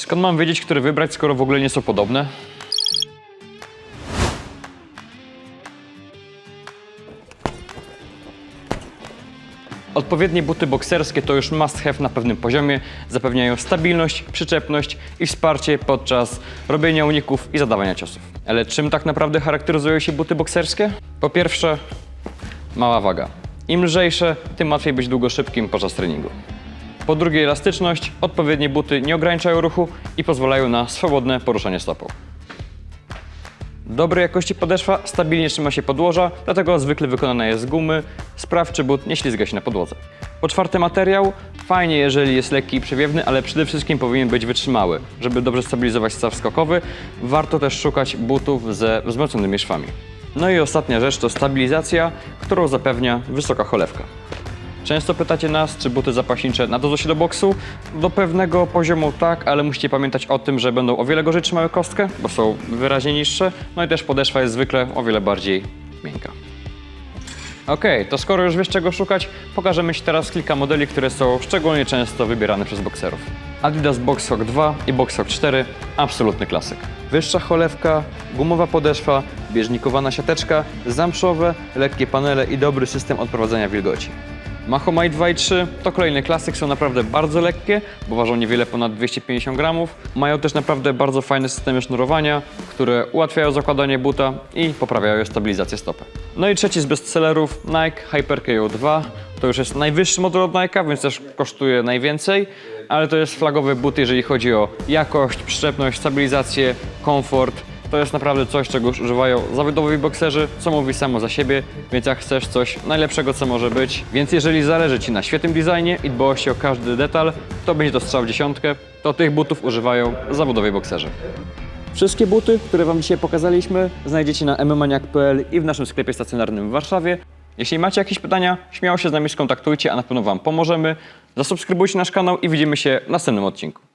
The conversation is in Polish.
Skąd mam wiedzieć, który wybrać, skoro w ogóle nie są podobne? Odpowiednie buty bokserskie to już must have na pewnym poziomie. Zapewniają stabilność, przyczepność i wsparcie podczas robienia uników i zadawania ciosów. Ale czym tak naprawdę charakteryzują się buty bokserskie? Po pierwsze, mała waga. Im lżejsze, tym łatwiej być długo szybkim podczas treningu. Po drugie, elastyczność. Odpowiednie buty nie ograniczają ruchu i pozwalają na swobodne poruszanie stopą. Dobrej jakości podeszwa stabilnie trzyma się podłoża, dlatego zwykle wykonana jest z gumy. Spraw, czy but nie ślizga się na podłodze. Po czwarte, materiał. Fajnie, jeżeli jest lekki i przewiewny, ale przede wszystkim powinien być wytrzymały. Żeby dobrze stabilizować staw skokowy, warto też szukać butów ze wzmocnionymi szwami. No i ostatnia rzecz to stabilizacja, którą zapewnia wysoka cholewka. Często pytacie nas, czy buty zapaśnicze nadadzą się do boksu. Do pewnego poziomu tak, ale musicie pamiętać o tym, że będą o wiele gorzej trzymały kostkę, bo są wyraźnie niższe. No i też podeszwa jest zwykle o wiele bardziej miękka. Okej, to skoro już wiesz czego szukać, pokażemy Ci teraz kilka modeli, które są szczególnie często wybierane przez bokserów. Adidas Boxhawk 2 i Boxhawk 4 absolutny klasyk. Wyższa cholewka, gumowa podeszwa, bieżnikowana siateczka, zamszowe, lekkie panele i dobry system odprowadzania wilgoci. Mahomite 2 i 3 to kolejny klasyk, są naprawdę bardzo lekkie, bo ważą niewiele ponad 250 gramów. Mają też naprawdę bardzo fajne systemy sznurowania, które ułatwiają zakładanie buta i poprawiają stabilizację stopy. No i trzeci z bestsellerów Nike Hyper KO 2. To już jest najwyższy model od Nike'a, więc też kosztuje najwięcej, ale to jest flagowy but, jeżeli chodzi o jakość, przyczepność, stabilizację, komfort. To jest naprawdę coś, czego używają zawodowi bokserzy, co mówi samo za siebie, więc jak chcesz coś najlepszego, co może być. Więc jeżeli zależy Ci na świetnym designie i dbałości o każdy detal, to będzie to strzał w dziesiątkę. To tych butów używają zawodowi bokserzy. Wszystkie buty, które Wam dzisiaj pokazaliśmy, znajdziecie na mmaniak.pl i w naszym sklepie stacjonarnym w Warszawie. Jeśli macie jakieś pytania, śmiało się z nami skontaktujcie, a na pewno Wam pomożemy. Zasubskrybujcie nasz kanał i widzimy się w następnym odcinku.